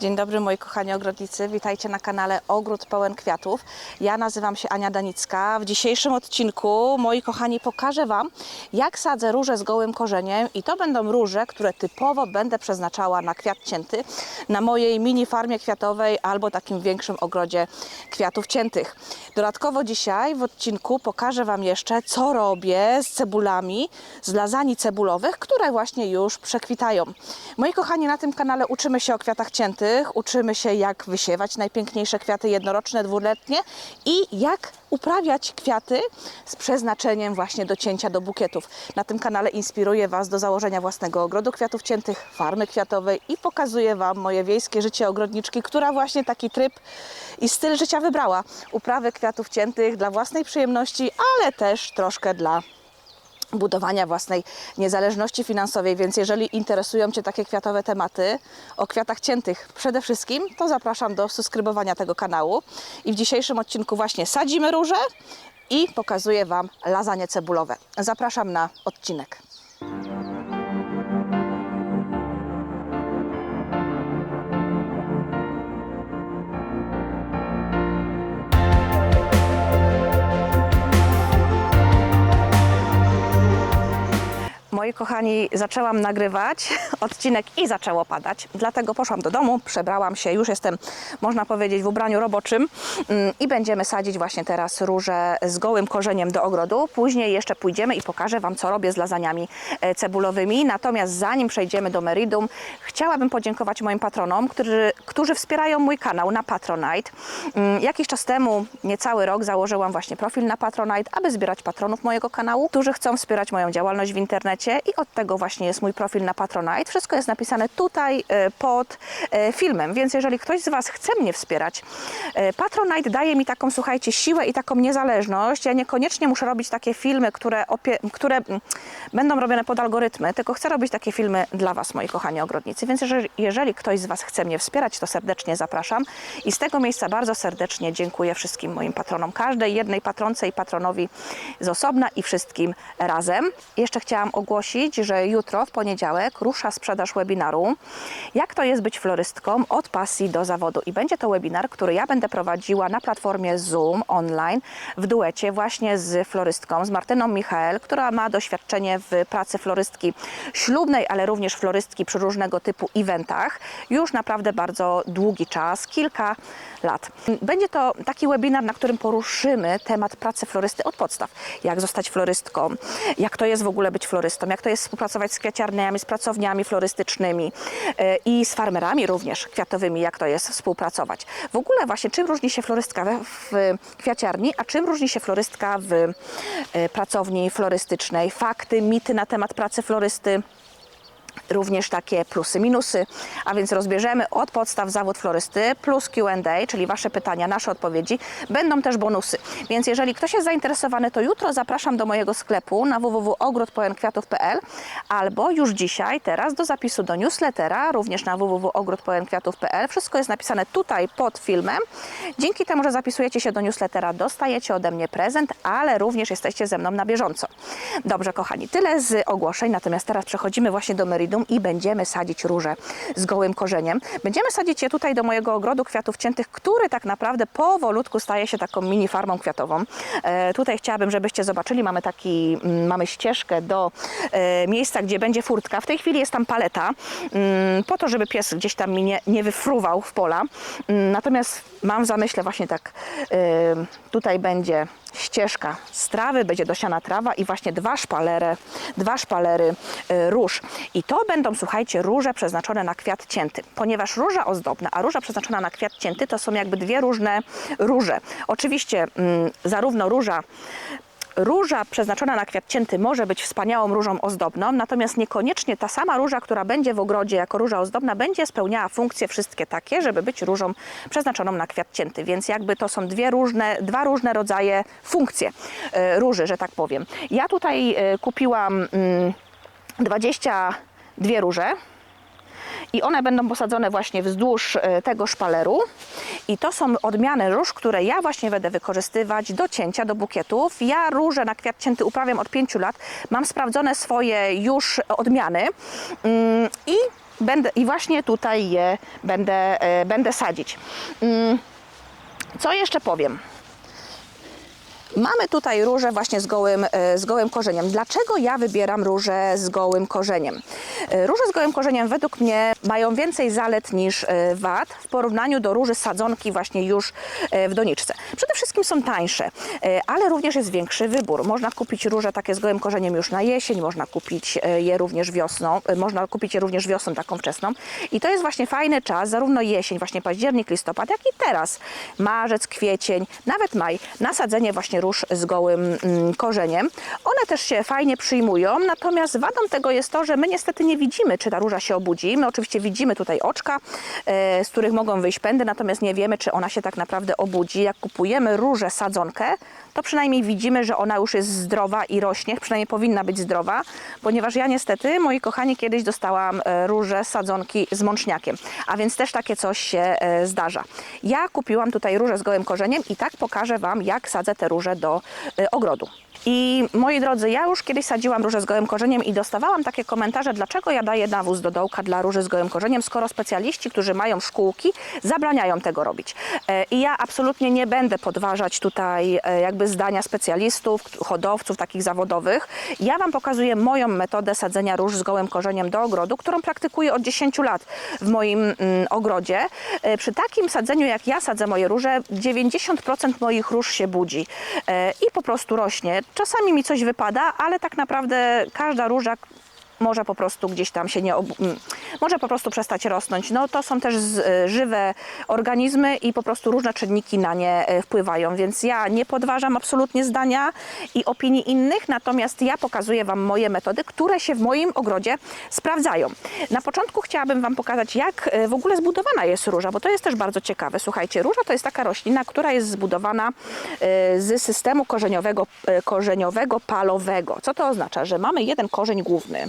Dzień dobry moi kochani ogrodnicy, witajcie na kanale Ogród Pełen Kwiatów. Ja nazywam się Ania Danicka. W dzisiejszym odcinku, moi kochani, pokażę Wam jak sadzę róże z gołym korzeniem i to będą róże, które typowo będę przeznaczała na kwiat cięty na mojej mini farmie kwiatowej albo takim większym ogrodzie kwiatów ciętych. Dodatkowo dzisiaj w odcinku pokażę Wam jeszcze co robię z cebulami, z lasagne cebulowych, które właśnie już przekwitają. Moi kochani, na tym kanale uczymy się o kwiatach ciętych, uczymy się jak wysiewać najpiękniejsze kwiaty jednoroczne, dwuletnie i jak uprawiać kwiaty z przeznaczeniem właśnie do cięcia do bukietów. Na tym kanale inspiruję Was do założenia własnego ogrodu kwiatów ciętych, farmy kwiatowej i pokazuję Wam moje wiejskie życie ogrodniczki, która właśnie taki tryb i styl życia wybrała. Uprawy kwiatów ciętych dla własnej przyjemności, ale też troszkę dla budowania własnej niezależności finansowej, więc jeżeli interesują Cię takie kwiatowe tematy o kwiatach ciętych przede wszystkim, to zapraszam do subskrybowania tego kanału. I w dzisiejszym odcinku właśnie sadzimy róże i pokazuję Wam lasagne cebulowe. Zapraszam na odcinek. Kochani, zaczęłam nagrywać odcinek i zaczęło padać. Dlatego poszłam do domu, przebrałam się, już jestem, można powiedzieć, w ubraniu roboczym mm, i będziemy sadzić właśnie teraz róże z gołym korzeniem do ogrodu. Później jeszcze pójdziemy i pokażę Wam, co robię z lasagnami e, cebulowymi. Natomiast zanim przejdziemy do meridium, chciałabym podziękować moim patronom, którzy, którzy wspierają mój kanał na Patronite. Mm, Jakiś czas temu, niecały rok, założyłam właśnie profil na Patronite, aby zbierać patronów mojego kanału, którzy chcą wspierać moją działalność w internecie i od tego właśnie jest mój profil na Patronite. Wszystko jest napisane tutaj e, pod e, filmem, więc jeżeli ktoś z Was chce mnie wspierać, e, Patronite daje mi taką, słuchajcie, siłę i taką niezależność. Ja niekoniecznie muszę robić takie filmy, które, które mm, będą robione pod algorytmy, tylko chcę robić takie filmy dla Was, moi kochani ogrodnicy. Więc jeżeli ktoś z Was chce mnie wspierać, to serdecznie zapraszam i z tego miejsca bardzo serdecznie dziękuję wszystkim moim patronom, każdej jednej patronce i patronowi z osobna i wszystkim razem. Jeszcze chciałam ogłosić, że jutro w poniedziałek rusza sprzedaż webinaru Jak to jest być florystką od pasji do zawodu. I będzie to webinar, który ja będę prowadziła na platformie Zoom online w duecie właśnie z florystką, z Martyną Michael, która ma doświadczenie w pracy florystki ślubnej, ale również florystki przy różnego typu eventach. Już naprawdę bardzo długi czas, kilka lat. Będzie to taki webinar, na którym poruszymy temat pracy florysty od podstaw. Jak zostać florystką, jak to jest w ogóle być florystą, jak to jest współpracować z kwiaciarniami, z pracowniami florystycznymi e, i z farmerami również kwiatowymi, jak to jest współpracować. W ogóle właśnie czym różni się florystka w kwiaciarni, a czym różni się florystka w e, pracowni florystycznej. Fakty, mity na temat pracy florysty również takie plusy, minusy, a więc rozbierzemy od podstaw zawód florysty plus Q&A, czyli Wasze pytania, nasze odpowiedzi. Będą też bonusy, więc jeżeli ktoś jest zainteresowany, to jutro zapraszam do mojego sklepu na www.ogrodpełenkwiatów.pl albo już dzisiaj, teraz do zapisu do newslettera, również na www.ogrodpełenkwiatów.pl. Wszystko jest napisane tutaj pod filmem. Dzięki temu, że zapisujecie się do newslettera, dostajecie ode mnie prezent, ale również jesteście ze mną na bieżąco. Dobrze, kochani, tyle z ogłoszeń, natomiast teraz przechodzimy właśnie do i będziemy sadzić róże z gołym korzeniem. Będziemy sadzić je tutaj do mojego ogrodu kwiatów ciętych, który tak naprawdę powolutku staje się taką mini farmą kwiatową. E, tutaj chciałabym, żebyście zobaczyli, mamy taki, mm, mamy ścieżkę do e, miejsca, gdzie będzie furtka. W tej chwili jest tam paleta, mm, po to, żeby pies gdzieś tam mi nie, nie wyfruwał w pola. Mm, Natomiast mam w zamyśle właśnie tak, e, tutaj będzie ścieżka z trawy, będzie dosiana trawa i właśnie dwa szpalery, dwa szpalery e, róż. I to Będą, słuchajcie, róże przeznaczone na kwiat cięty, ponieważ róża ozdobna, a róża przeznaczona na kwiat cięty to są jakby dwie różne róże. Oczywiście mm, zarówno róża Róża przeznaczona na kwiat cięty może być wspaniałą różą ozdobną, natomiast niekoniecznie ta sama róża, która będzie w ogrodzie jako róża ozdobna, będzie spełniała funkcje wszystkie takie, żeby być różą przeznaczoną na kwiat cięty. Więc jakby to są dwie różne, dwa różne rodzaje funkcje e, róży, że tak powiem. Ja tutaj e, kupiłam mm, 20 dwie róże i one będą posadzone właśnie wzdłuż e, tego szpaleru. I to są odmiany róż, które ja właśnie będę wykorzystywać do cięcia, do bukietów. Ja róże na kwiat cięty uprawiam od 5 lat. Mam sprawdzone swoje już odmiany mm, i, będę, i właśnie tutaj je będę, e, będę sadzić. Mm, co jeszcze powiem? Mamy tutaj róże właśnie z gołym, e, z gołym korzeniem. Dlaczego ja wybieram róże z gołym korzeniem? E, Róże z gołym korzeniem według mnie mają więcej zalet niż e, wad w porównaniu do róży sadzonki właśnie już w doniczce. Przede wszystkim są tańsze, ale również jest większy wybór. Można kupić róże takie z gołym korzeniem już na jesień, można kupić je również wiosną, można kupić je również wiosną taką wczesną. I to jest właśnie fajny czas, zarówno jesień, właśnie październik, listopad, jak i teraz, marzec, kwiecień, nawet maj, nasadzenie właśnie róż z gołym mm, korzeniem. One też się fajnie przyjmują, natomiast wadą tego jest to, że my niestety nie widzimy, czy ta róża się obudzi. My oczywiście widzimy tutaj oczka, e, z których mogą wyjść pędy, natomiast nie wiemy, czy ona się tak naprawdę obudzi. Jak kupujemy różę sadzonkę, to przynajmniej widzimy, że ona już jest zdrowa i rośnie, przynajmniej powinna być zdrowa, ponieważ ja niestety, moi kochani, kiedyś dostałam e, róże sadzonki z mączniakiem, a więc też takie coś się e, zdarza. Ja kupiłam tutaj róże z gołym korzeniem i tak pokażę Wam, jak sadzę te róże do e, ogrodu. I moi drodzy, ja już kiedyś sadziłam róże z gołym korzeniem i dostawałam takie komentarze, dlaczego ja daję nawóz do dołka dla róży z gołym korzeniem, skoro specjaliści, którzy mają szkółki, zabraniają tego robić. E, I ja absolutnie nie będę podważać tutaj e, jakby zdania specjalistów, hodowców takich zawodowych. Ja Wam pokazuję moją metodę sadzenia róż z gołym korzeniem do ogrodu, którą praktykuję od 10 lat w moim mm, ogrodzie. E, Przy takim sadzeniu, jak ja sadzę moje róże, 90% moich róż się budzi i po prostu rośnie. Czasami mi coś wypada, ale tak naprawdę każda róża może po prostu gdzieś tam się nie, może po prostu przestać rosnąć. No to są też e, żywe organizmy i po prostu różne czynniki na nie e, wpływają, więc ja nie podważam absolutnie zdania i opinii innych, natomiast ja pokazuję Wam moje metody, które się w moim ogrodzie sprawdzają. Na początku chciałabym Wam pokazać, jak e, w ogóle zbudowana jest róża, bo to jest też bardzo ciekawe. Słuchajcie, róża to jest taka roślina, która jest zbudowana z systemu korzeniowego, korzeniowego palowego. Co to oznacza? Że mamy jeden korzeń główny,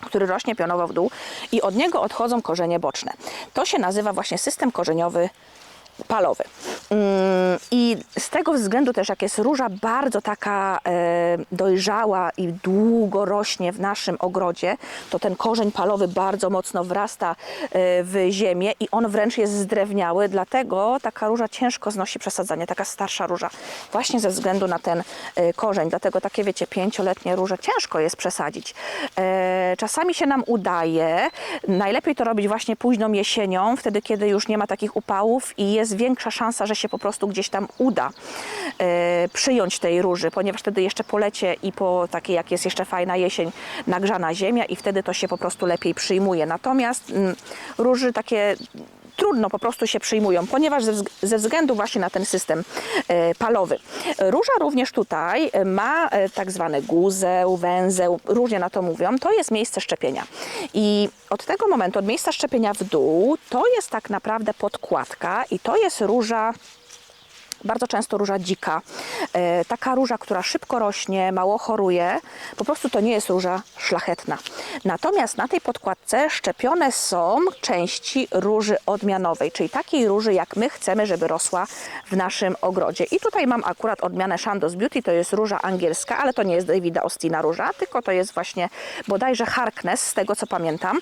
który rośnie pionowo w dół i od niego odchodzą korzenie boczne. To się nazywa właśnie system korzeniowy palowy. Mm, I z tego względu też, jak jest róża bardzo taka e, dojrzała i długo rośnie w naszym ogrodzie, to ten korzeń palowy bardzo mocno wrasta e, w ziemię i on wręcz jest zdrewniały, dlatego taka róża ciężko znosi przesadzanie, taka starsza róża, właśnie ze względu na ten e, korzeń. Dlatego takie, wiecie, pięcioletnie róże ciężko jest przesadzić. Czasami się nam udaje, najlepiej to robić właśnie późną jesienią, wtedy, kiedy już nie ma takich upałów i jest większa szansa, że się po prostu gdzieś tam uda e, przyjąć tej róży, ponieważ wtedy jeszcze polecie i po takiej, jak jest jeszcze fajna jesień, nagrzana ziemia i wtedy to się po prostu lepiej przyjmuje. Natomiast mm, róży takie trudno po prostu się przyjmują, ponieważ ze, wzg- ze względu właśnie na ten system e, palowy. Róża również tutaj e, ma e, tak zwany guzeł, węzeł, różnie na to mówią, to jest miejsce szczepienia. I od tego momentu, od miejsca szczepienia w dół, to jest tak naprawdę podkładka i to jest róża bardzo często róża dzika. E, taka róża, która szybko rośnie, mało choruje, po prostu to nie jest róża szlachetna. Natomiast na tej podkładce szczepione są części róży odmianowej, czyli takiej róży, jak my chcemy, żeby rosła w naszym ogrodzie. I tutaj mam akurat odmianę Shandos Beauty, to jest róża angielska, ale to nie jest Davida Ostina róża, tylko to jest właśnie bodajże Harkness, z tego co pamiętam.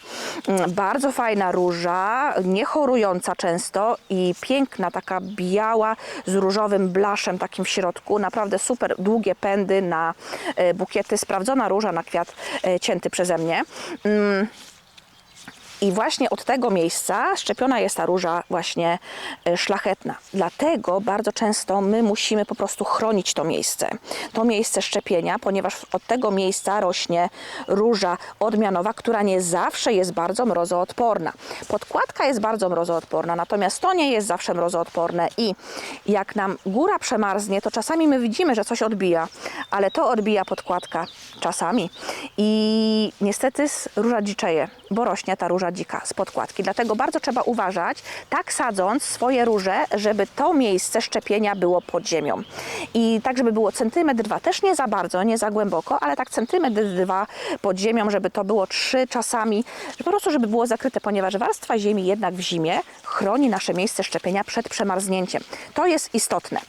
Mm, Bardzo fajna róża, nie chorująca często i piękna, taka biała, z różowym blaszem takim w środku. Naprawdę super długie pędy na e, bukiety. Sprawdzona róża na kwiat e, cięty przeze mnie. I właśnie od tego miejsca szczepiona jest ta róża właśnie e, szlachetna. Dlatego bardzo często my musimy po prostu chronić to miejsce, to miejsce szczepienia, ponieważ od tego miejsca rośnie róża odmianowa, która nie zawsze jest bardzo mrozoodporna. Podkładka jest bardzo mrozoodporna, natomiast to nie jest zawsze mrozoodporne i jak nam góra przemarznie, to czasami my widzimy, że coś odbija, ale to odbija podkładka czasami i niestety róża dziczeje, bo rośnie ta róża z podkładki. Dlatego bardzo trzeba uważać, tak sadząc swoje róże, żeby to miejsce szczepienia było pod ziemią. I tak, żeby było centymetr dwa, też nie za bardzo, nie za głęboko, ale tak centymetr dwa pod ziemią, żeby to było trzy czasami, po prostu, żeby było zakryte, ponieważ warstwa ziemi jednak w zimie chroni nasze miejsce szczepienia przed przemarznięciem. To jest istotne.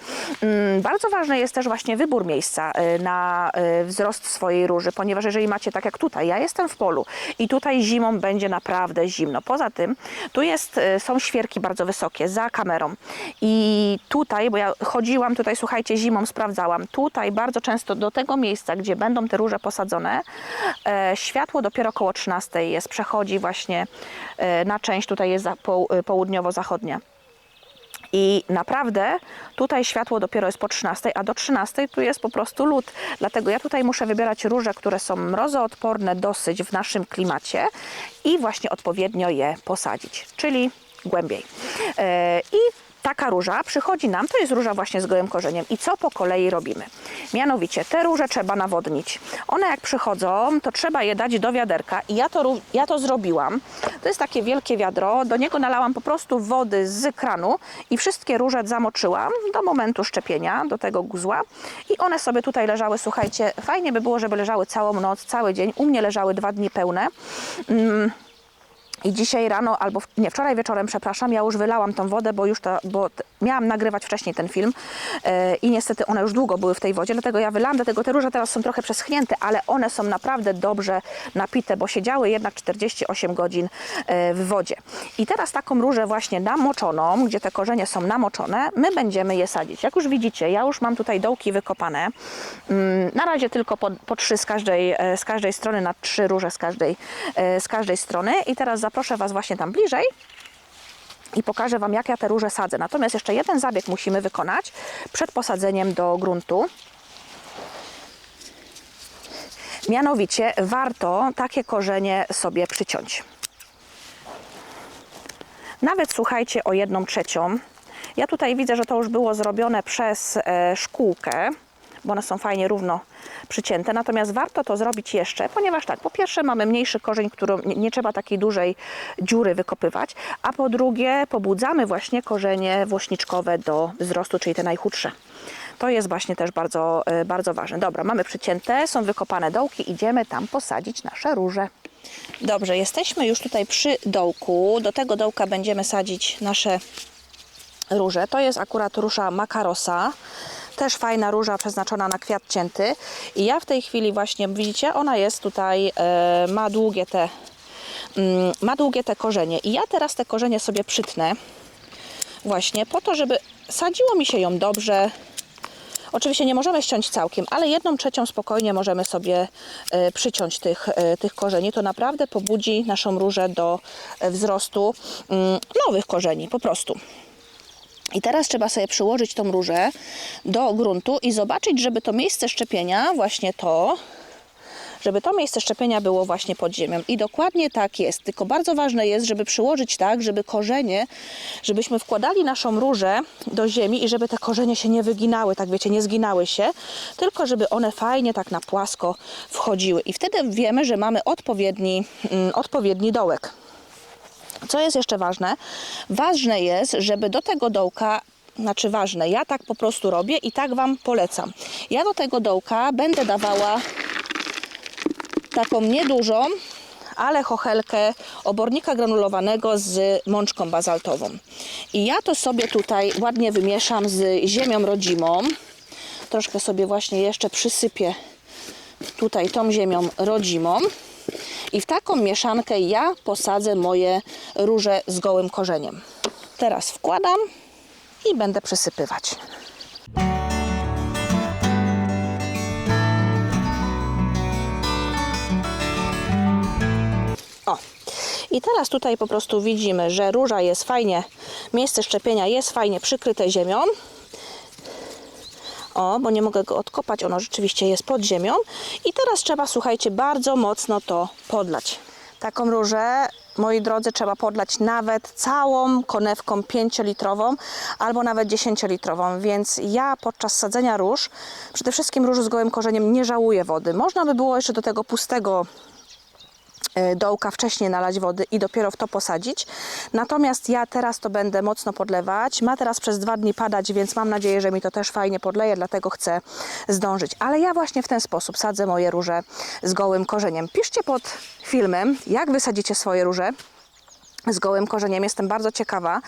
Mm, Bardzo ważny jest też właśnie wybór miejsca y, na y, wzrost swojej róży, ponieważ jeżeli macie tak jak tutaj, ja jestem w polu i tutaj zimą będzie naprawdę zimno. Poza tym tu jest, y, są świerki bardzo wysokie za kamerą i tutaj, bo ja chodziłam tutaj, słuchajcie, zimą sprawdzałam, tutaj bardzo często do tego miejsca, gdzie będą te róże posadzone, e, światło dopiero około 13 jest, przechodzi właśnie e, na część, tutaj jest e, południowo-zachodnia. I naprawdę tutaj światło dopiero jest po 13, a do 13 tu jest po prostu lód. Dlatego ja tutaj muszę wybierać róże, które są mrozoodporne dosyć w naszym klimacie i właśnie odpowiednio je posadzić, czyli głębiej. E, I taka róża przychodzi nam, to jest róża właśnie z gołym korzeniem. I co po kolei robimy? Mianowicie te róże trzeba nawodnić. One jak przychodzą, to trzeba je dać do wiaderka i ja to, ja to zrobiłam. To jest takie wielkie wiadro, do niego nalałam po prostu wody z kranu i wszystkie róże zamoczyłam do momentu szczepienia, do tego guzła i one sobie tutaj leżały, słuchajcie, fajnie by było, żeby leżały całą noc, cały dzień. U mnie leżały dwa dni pełne. Mm, i dzisiaj rano, albo w, nie, wczoraj wieczorem, przepraszam, ja już wylałam tą wodę, bo już to, bo miałam nagrywać wcześniej ten film e, i niestety one już długo były w tej wodzie, dlatego ja wylałam, dlatego te róże teraz są trochę przeschnięte, ale one są naprawdę dobrze napite, bo siedziały jednak 48 godzin e, w wodzie. I teraz taką różę właśnie namoczoną, gdzie te korzenie są namoczone, my będziemy je sadzić. Jak już widzicie, ja już mam tutaj dołki wykopane. Mm, Na razie tylko po, po trzy z każdej, e, z każdej strony, na trzy róże z każdej, e, z każdej strony. I teraz zaproszę Was właśnie tam bliżej i pokażę Wam, jak ja te róże sadzę. Natomiast jeszcze jeden zabieg musimy wykonać przed posadzeniem do gruntu. Mianowicie warto takie korzenie sobie przyciąć. Nawet słuchajcie o jedną trzecią. Ja tutaj widzę, że to już było zrobione przez e, szkółkę, bo one są fajnie równo przycięte. Natomiast warto to zrobić jeszcze, ponieważ tak, po pierwsze mamy mniejszy korzeń, którą nie, trzeba takiej dużej dziury wykopywać, a po drugie pobudzamy właśnie korzenie włośniczkowe do wzrostu, czyli te najchudsze. To jest właśnie też bardzo, e, bardzo ważne. Dobra, mamy przycięte, są wykopane dołki, idziemy tam posadzić nasze róże. Dobrze, jesteśmy już tutaj przy dołku. Do tego dołka będziemy sadzić nasze róże. To jest akurat róża makarosa. Też fajna róża przeznaczona na kwiat cięty. I ja w tej chwili właśnie, widzicie, ona jest tutaj, e, ma długie te mm, ma długie te korzenie. I ja teraz te korzenie sobie przytnę właśnie po to, żeby sadziło mi się ją dobrze. Oczywiście nie możemy ściąć całkiem, ale jedną trzecią spokojnie możemy sobie e, przyciąć tych, e, tych korzeni. To naprawdę pobudzi naszą różę do wzrostu mm, nowych korzeni, po prostu. I teraz trzeba sobie przyłożyć tą różę do gruntu i zobaczyć, żeby to miejsce szczepienia, właśnie to, żeby to miejsce szczepienia było właśnie pod ziemią. I dokładnie tak jest. Tylko bardzo ważne jest, żeby przyłożyć tak, żeby korzenie, żebyśmy wkładali naszą różę do ziemi i żeby te korzenie się nie wyginały, tak wiecie, nie zginały się, tylko żeby one fajnie tak na płasko wchodziły. I wtedy wiemy, że mamy odpowiedni, mm, odpowiedni dołek. Co jest jeszcze ważne? Ważne jest, żeby do tego dołka, znaczy ważne, ja tak po prostu robię i tak Wam polecam. Ja do tego dołka będę dawała taką niedużą, ale chochelkę obornika granulowanego z mączką bazaltową. I ja to sobie tutaj ładnie wymieszam z ziemią rodzimą. Troszkę sobie właśnie jeszcze przysypię tutaj tą ziemią rodzimą. I w taką mieszankę ja posadzę moje róże z gołym korzeniem. Teraz wkładam i będę przysypywać. O. I teraz tutaj po prostu widzimy, że róża jest fajnie, miejsce szczepienia jest fajnie przykryte ziemią. O, bo nie mogę go odkopać, ono rzeczywiście jest pod ziemią. I teraz trzeba, słuchajcie, bardzo mocno to podlać. Taką różę, moi drodzy, trzeba podlać nawet całą konewką 5-litrową albo nawet 10-litrową, więc ja podczas sadzenia róż, przede wszystkim róż z gołym korzeniem, nie żałuję wody. Można by było jeszcze do tego pustego dołka wcześniej nalać wody i dopiero w to posadzić. Natomiast ja teraz to będę mocno podlewać. Ma teraz przez dwa dni padać, więc mam nadzieję, że mi to też fajnie podleje, dlatego chcę zdążyć. Ale ja właśnie w ten sposób sadzę moje róże z gołym korzeniem. Piszcie pod filmem, jak wysadzicie swoje róże z gołym korzeniem. Jestem bardzo ciekawa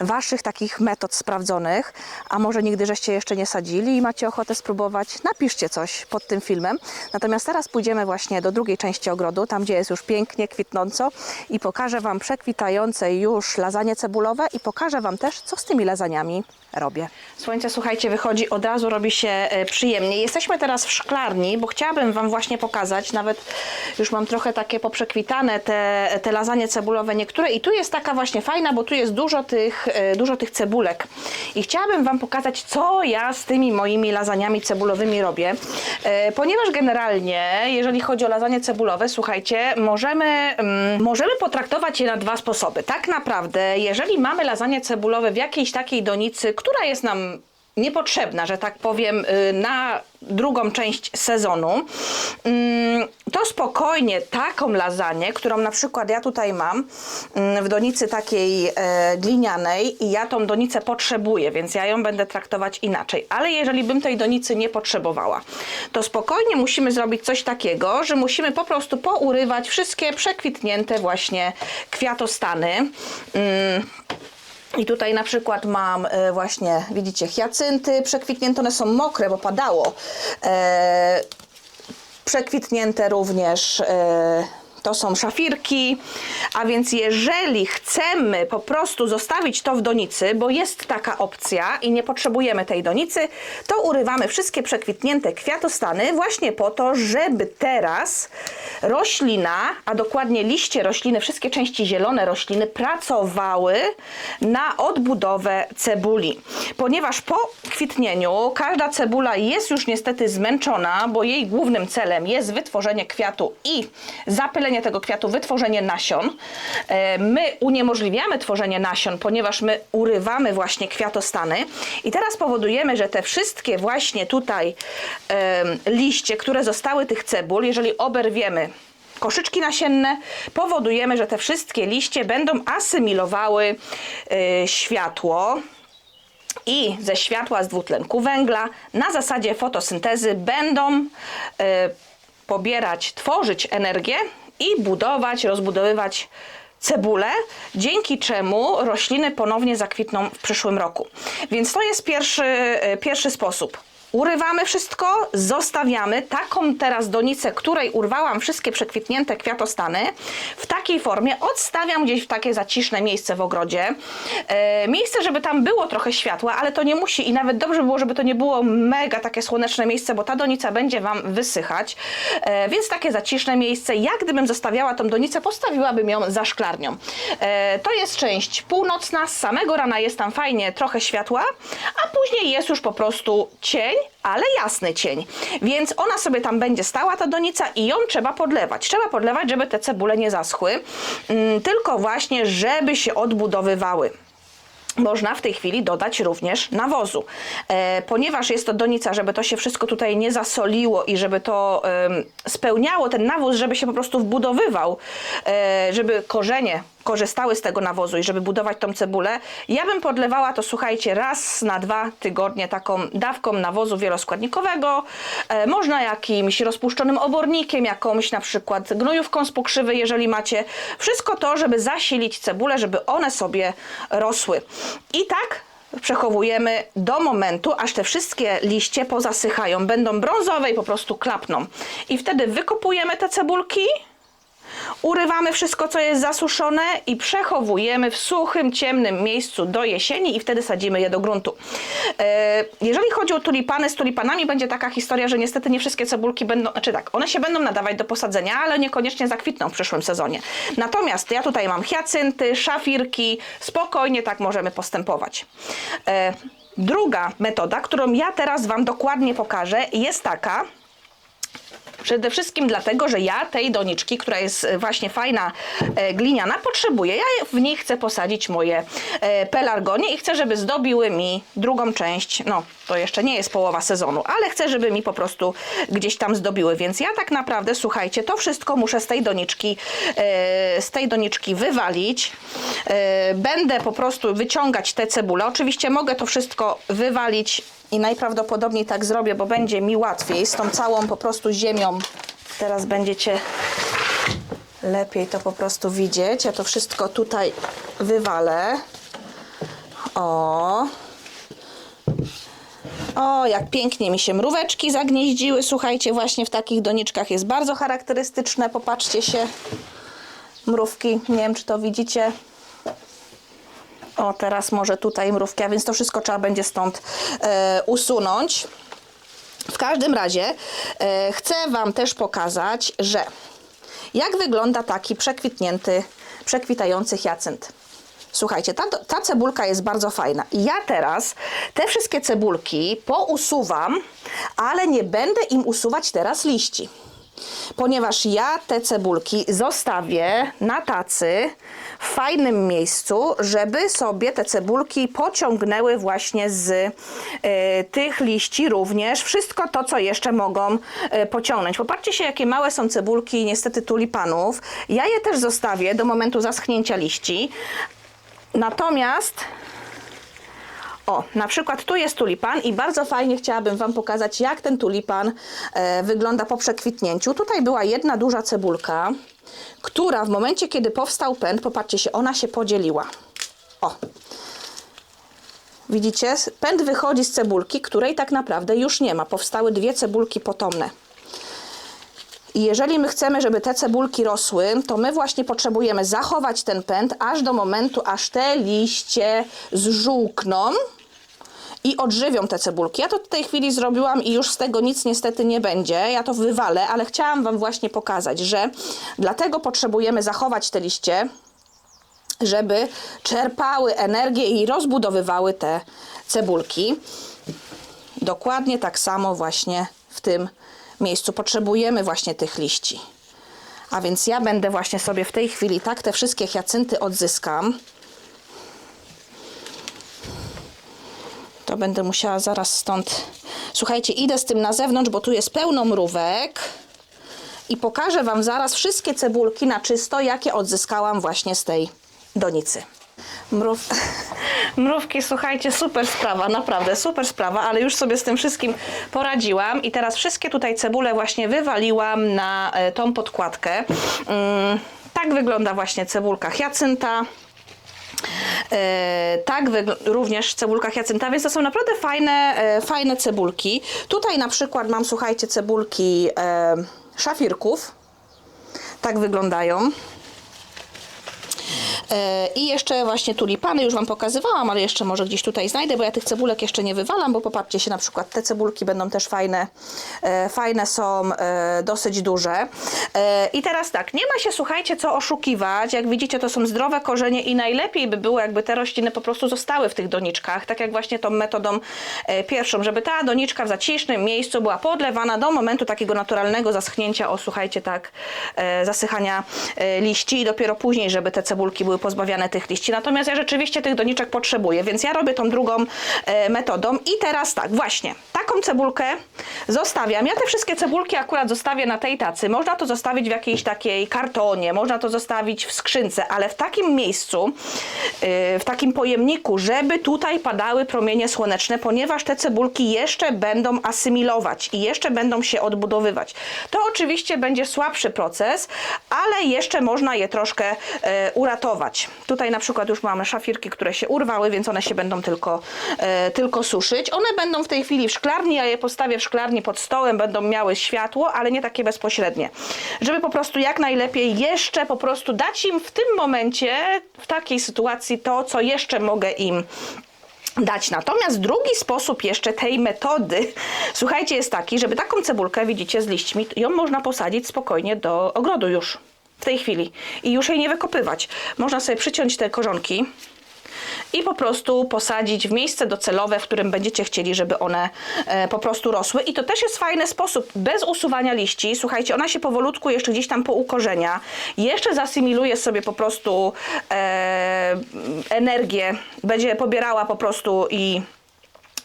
Waszych takich metod sprawdzonych, a może nigdy żeście jeszcze nie sadzili i macie ochotę spróbować, napiszcie coś pod tym filmem. Natomiast teraz pójdziemy właśnie do drugiej części ogrodu, tam gdzie jest już pięknie, kwitnąco i pokażę Wam przekwitające już lasagne cebulowe i pokażę Wam też, co z tymi lasagnami robię. Słońce, słuchajcie, wychodzi, od razu robi się e, przyjemnie. Jesteśmy teraz w szklarni, bo chciałabym Wam właśnie pokazać, nawet już mam trochę takie poprzekwitane te, te lasagne cebulowe niektóre i tu jest taka właśnie fajna, bo tu jest dużo tych, e, dużo tych cebulek i chciałabym Wam pokazać, co ja z tymi moimi lasagnami cebulowymi robię, e, ponieważ generalnie, jeżeli chodzi o lasagne cebulowe, słuchajcie, możemy, mm, możemy potraktować je na dwa sposoby. Tak naprawdę, jeżeli mamy lasagne cebulowe w jakiejś takiej donicy, która jest nam niepotrzebna, że tak powiem, y, na drugą część sezonu, mm, to spokojnie taką lasagne, którą na przykład ja tutaj mam mm, w donicy takiej e, glinianej i ja tą donicę potrzebuję, więc ja ją będę traktować inaczej. Ale jeżeli bym tej donicy nie potrzebowała, to spokojnie musimy zrobić coś takiego, że musimy po prostu pourywać wszystkie przekwitnięte właśnie kwiatostany. I tutaj na przykład mam e, właśnie, widzicie, hiacynty przekwitnięte, one są mokre, bo padało. E, przekwitnięte również e, to są szafirki, a więc jeżeli chcemy po prostu zostawić to w donicy, bo jest taka opcja i nie potrzebujemy tej donicy, to urywamy wszystkie przekwitnięte kwiatostany właśnie po to, żeby teraz roślina, a dokładnie liście rośliny, wszystkie części zielone rośliny pracowały na odbudowę cebuli. Ponieważ po kwitnieniu każda cebula jest już niestety zmęczona, bo jej głównym celem jest wytworzenie kwiatu i zapylenie tego kwiatu, wytworzenie nasion. E, My uniemożliwiamy tworzenie nasion, ponieważ my urywamy właśnie kwiatostany i teraz powodujemy, że te wszystkie właśnie tutaj liście, które zostały tych cebul, jeżeli oberwiemy koszyczki nasienne, powodujemy, że te wszystkie liście będą asymilowały e, światło i ze światła z dwutlenku węgla na zasadzie fotosyntezy będą e, pobierać, tworzyć energię i budować, rozbudowywać cebulę, dzięki czemu rośliny ponownie zakwitną w przyszłym roku. Więc to jest pierwszy, e, pierwszy sposób. Urywamy wszystko, zostawiamy taką teraz donicę, której urwałam wszystkie przekwitnięte kwiatostany. W takiej formie odstawiam gdzieś w takie zaciszne miejsce w ogrodzie. E, miejsce, żeby tam było trochę światła, ale to nie musi i nawet dobrze było, żeby to nie było mega takie słoneczne miejsce, bo ta donica będzie Wam wysychać. E, więc takie zaciszne miejsce. Jak gdybym zostawiała tą donicę, postawiłabym ją za szklarnią. E, to jest część północna, z samego rana jest tam fajnie trochę światła, a później jest już po prostu cień, ale jasny cień. Więc ona sobie tam będzie stała, ta donica, i ją trzeba podlewać. Trzeba podlewać, żeby te cebule nie zaschły, mm, tylko właśnie, żeby się odbudowywały. Można w tej chwili dodać również nawozu. E, ponieważ jest to donica, żeby to się wszystko tutaj nie zasoliło i żeby to spełniało ten nawóz, żeby się po prostu wbudowywał, e, żeby korzenie korzystały z tego nawozu i żeby budować tą cebulę, ja bym podlewała to, słuchajcie, raz na dwa tygodnie taką dawką nawozu wieloskładnikowego. E, można jakimś rozpuszczonym obornikiem, jakąś na przykład gnojówką z pokrzywy, jeżeli macie. Wszystko to, żeby zasilić cebulę, żeby one sobie rosły. I tak przechowujemy do momentu, aż te wszystkie liście pozasychają, będą brązowe i po prostu klapną. I wtedy wykopujemy te cebulki, urywamy wszystko, co jest zasuszone i przechowujemy w suchym, ciemnym miejscu do jesieni i wtedy sadzimy je do gruntu. E, Jeżeli chodzi o tulipany, z tulipanami będzie taka historia, że niestety nie wszystkie cebulki będą, znaczy tak, one się będą nadawać do posadzenia, ale niekoniecznie zakwitną w przyszłym sezonie. Natomiast ja tutaj mam hiacynty, szafirki, spokojnie tak możemy postępować. E, Druga metoda, którą ja teraz Wam dokładnie pokażę, jest taka, Przede wszystkim dlatego, że ja tej doniczki, która jest e, właśnie fajna, e, gliniana, potrzebuję. Ja w niej chcę posadzić moje e, pelargonie i chcę, żeby zdobiły mi drugą część. No, to jeszcze nie jest połowa sezonu, ale chcę, żeby mi po prostu gdzieś tam zdobiły. Więc ja tak naprawdę, słuchajcie, to wszystko muszę z tej doniczki, z tej doniczki wywalić. Będę po prostu wyciągać te cebule. Oczywiście mogę to wszystko wywalić i najprawdopodobniej tak zrobię, bo będzie mi łatwiej z tą całą po prostu ziemią. Teraz będziecie lepiej to po prostu widzieć. Ja to wszystko tutaj wywalę. O. O, jak pięknie mi się mróweczki zagnieździły. Słuchajcie, właśnie w takich doniczkach jest bardzo charakterystyczne. Popatrzcie się. Mrówki, nie wiem czy to widzicie. O, teraz może tutaj mrówki, a więc to wszystko trzeba będzie stąd e, usunąć. W każdym razie e, chcę Wam też pokazać, że jak wygląda taki przekwitnięty, przekwitający hiacynt. Słuchajcie, ta, ta cebulka jest bardzo fajna. I ja teraz te wszystkie cebulki pousuwam, ale nie będę im usuwać teraz liści. Ponieważ ja te cebulki zostawię na tacy w fajnym miejscu, żeby sobie te cebulki pociągnęły właśnie z e, tych liści również wszystko to, co jeszcze mogą e, pociągnąć. Popatrzcie się, jakie małe są cebulki niestety tulipanów. Ja je też zostawię do momentu zaschnięcia liści. Natomiast o, na przykład tu jest tulipan i bardzo fajnie chciałabym Wam pokazać, jak ten tulipan e, wygląda po przekwitnięciu. Tutaj była jedna duża cebulka, która w momencie, kiedy powstał pęd, popatrzcie się, ona się podzieliła. O, widzicie? Pęd wychodzi z cebulki, której tak naprawdę już nie ma. Powstały dwie cebulki potomne. I jeżeli my chcemy, żeby te cebulki rosły, to my właśnie potrzebujemy zachować ten pęd aż do momentu, aż te liście zżółkną i odżywią te cebulki. Ja to w tej chwili zrobiłam i już z tego nic niestety nie będzie. Ja to wywalę, ale chciałam Wam właśnie pokazać, że dlatego potrzebujemy zachować te liście, żeby czerpały energię i rozbudowywały te cebulki. Dokładnie tak samo właśnie w tym miejscu potrzebujemy właśnie tych liści. A więc ja będę właśnie sobie w tej chwili tak te wszystkie hiacynty odzyskam. To będę musiała zaraz stąd. Słuchajcie, idę z tym na zewnątrz, bo tu jest pełno mrówek. I pokażę Wam zaraz wszystkie cebulki na czysto, jakie odzyskałam właśnie z tej donicy. Mrów... Mrówki, słuchajcie, super sprawa, naprawdę super sprawa, ale już sobie z tym wszystkim poradziłam i teraz wszystkie tutaj cebule właśnie wywaliłam na e, tą podkładkę. Mm, tak wygląda właśnie cebulka hiacynta. E, tak, również cebulka hiacynta, więc to są naprawdę fajne, e, fajne cebulki. Tutaj na przykład mam, słuchajcie, cebulki szafirków. Tak wyglądają. E, I jeszcze właśnie tulipany, już Wam pokazywałam, ale jeszcze może gdzieś tutaj znajdę, bo ja tych cebulek jeszcze nie wywalam, bo popatrzcie się, na przykład te cebulki będą też fajne, e, fajne są, e, dosyć duże. I teraz tak, nie ma się, słuchajcie, co oszukiwać. Jak widzicie, to są zdrowe korzenie i najlepiej by było, jakby te rośliny po prostu zostały w tych doniczkach, tak jak właśnie tą metodą pierwszą, żeby ta doniczka w zacisznym miejscu była podlewana do momentu takiego naturalnego zaschnięcia, o słuchajcie, tak, zasychania liści i dopiero później, żeby te cebulki były pozbawiane tych liści. Natomiast ja rzeczywiście tych doniczek potrzebuję, więc ja robię tą drugą e, metodą i teraz tak, właśnie, taką cebulkę zostawiam. Ja te wszystkie cebulki akurat zostawię na tej tacy. Można to zostawić w jakiejś takiej kartonie, można to zostawić w skrzynce, ale w takim miejscu, yy, w takim pojemniku, żeby tutaj padały promienie słoneczne, ponieważ te cebulki jeszcze będą asymilować i jeszcze będą się odbudowywać. To oczywiście będzie słabszy proces, ale jeszcze można je troszkę e, Tutaj na przykład już mamy szafirki, które się urwały, więc one się będą tylko, e, tylko suszyć. One będą w tej chwili w szklarni, ja je postawię w szklarni pod stołem, będą miały światło, ale nie takie bezpośrednie. Żeby po prostu jak najlepiej jeszcze po prostu dać im w tym momencie, w takiej sytuacji to, co jeszcze mogę im dać. Natomiast drugi sposób jeszcze tej metody, słuchajcie, jest taki, żeby taką cebulkę, widzicie, z liśćmi, ją można posadzić spokojnie do ogrodu już. W tej chwili. I już jej nie wykopywać. Można sobie przyciąć te korzonki i po prostu posadzić w miejsce docelowe, w którym będziecie chcieli, żeby one e, po prostu rosły. I to też jest fajny sposób, bez usuwania liści. Słuchajcie, ona się powolutku jeszcze gdzieś tam poukorzenia, jeszcze zasymiluje sobie po prostu e, energię, będzie pobierała po prostu i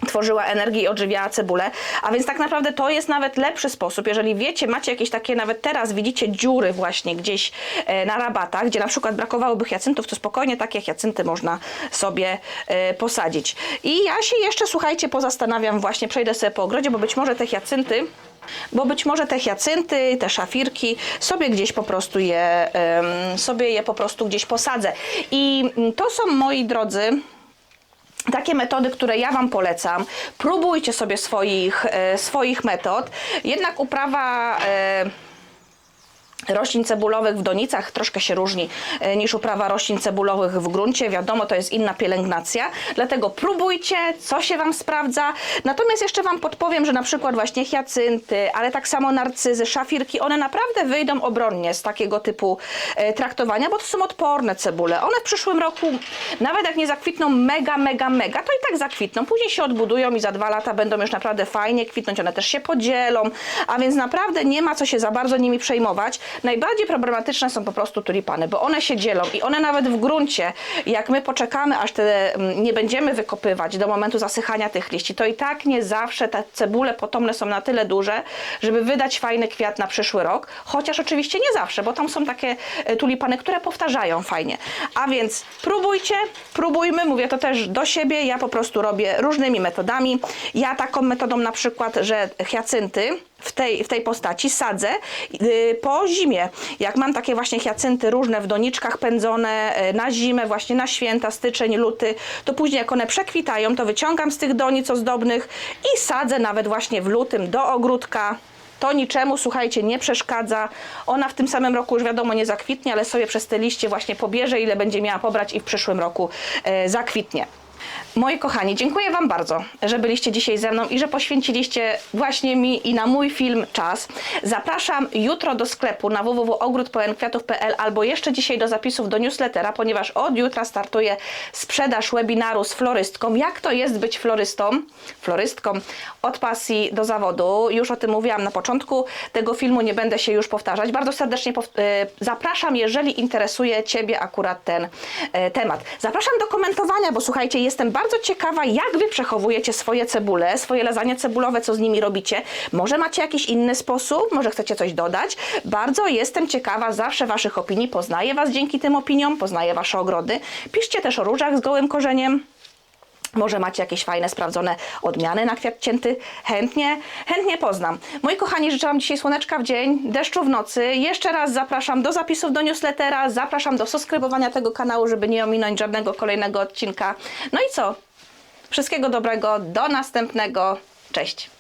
tworzyła energię i odżywiała cebulę, a więc tak naprawdę to jest nawet lepszy sposób, jeżeli wiecie, macie jakieś takie, nawet teraz widzicie dziury właśnie gdzieś e, na rabatach, gdzie na przykład brakowałoby hiacyntów, to spokojnie takie hiacynty można sobie e, posadzić. I ja się jeszcze, słuchajcie, pozastanawiam właśnie, przejdę sobie po ogrodzie, bo być może te hiacynty bo być może te hiacynty, te szafirki sobie gdzieś po prostu je, sobie je po prostu gdzieś posadzę. I mm, to są, moi drodzy, takie metody, które ja Wam polecam. Próbujcie sobie swoich, e, swoich metod. Jednak uprawa e, roślin cebulowych w donicach troszkę się różni e, niż uprawa roślin cebulowych w gruncie. Wiadomo, to jest inna pielęgnacja. Dlatego próbujcie, co się Wam sprawdza. Natomiast jeszcze Wam podpowiem, że na przykład właśnie hiacynty, ale tak samo narcyzy, szafirki, one naprawdę wyjdą obronnie z takiego typu e, traktowania, bo to są odporne cebule. One w przyszłym roku, nawet jak nie zakwitną mega, mega, mega, to i tak zakwitną. Później się odbudują i za dwa lata będą już naprawdę fajnie kwitnąć. One też się podzielą, a więc naprawdę nie ma co się za bardzo nimi przejmować. Najbardziej problematyczne są po prostu tulipany, bo one się dzielą i one nawet w gruncie, jak my poczekamy, aż te mm, nie będziemy wykopywać do momentu zasychania tych liści, to i tak nie zawsze te cebule potomne są na tyle duże, żeby wydać fajny kwiat na przyszły rok, chociaż oczywiście nie zawsze, bo tam są takie e, tulipany, które powtarzają fajnie. A więc próbujcie, próbujmy, mówię to też do siebie, ja po prostu robię różnymi metodami. Ja taką metodą na przykład, że hiacynty w tej, w tej postaci sadzę yy, po zimie. Jak mam takie właśnie hiacynty różne w doniczkach pędzone yy, na zimę, właśnie na święta, styczeń, luty, to później jak one przekwitają, to wyciągam z tych donic ozdobnych i sadzę nawet właśnie w lutym do ogródka. To niczemu, słuchajcie, nie przeszkadza. Ona w tym samym roku już wiadomo nie zakwitnie, ale sobie przez te liście właśnie pobierze, ile będzie miała pobrać i w przyszłym roku e, zakwitnie. Moi kochani, dziękuję Wam bardzo, że byliście dzisiaj ze mną i że poświęciliście właśnie mi i na mój film czas. Zapraszam jutro do sklepu na www.ogródpełenkwiatów.pl albo jeszcze dzisiaj do zapisów do newslettera, ponieważ od jutra startuje sprzedaż webinaru z florystką. Jak to jest być florystą? Florystką od pasji do zawodu. Już o tym mówiłam na początku tego filmu, nie będę się już powtarzać. Bardzo serdecznie pow- e, zapraszam, jeżeli interesuje Ciebie akurat ten e, temat. Zapraszam do komentowania, bo słuchajcie, jestem bardzo ciekawa, jak Wy przechowujecie swoje cebule, swoje lasagne cebulowe, co z nimi robicie. Może macie jakiś inny sposób, może chcecie coś dodać. Bardzo jestem ciekawa zawsze Waszych opinii. Poznaję Was dzięki tym opiniom, poznaję Wasze ogrody. Piszcie też o różach z gołym korzeniem. Może macie jakieś fajne, sprawdzone odmiany na kwiat cięty? Chętnie, chętnie poznam. Moi kochani, życzę Wam dzisiaj słoneczka w dzień, deszczu w nocy. Jeszcze raz zapraszam do zapisów do newslettera, zapraszam do subskrybowania tego kanału, żeby nie ominąć żadnego kolejnego odcinka. No i co? Wszystkiego dobrego, do następnego. Cześć!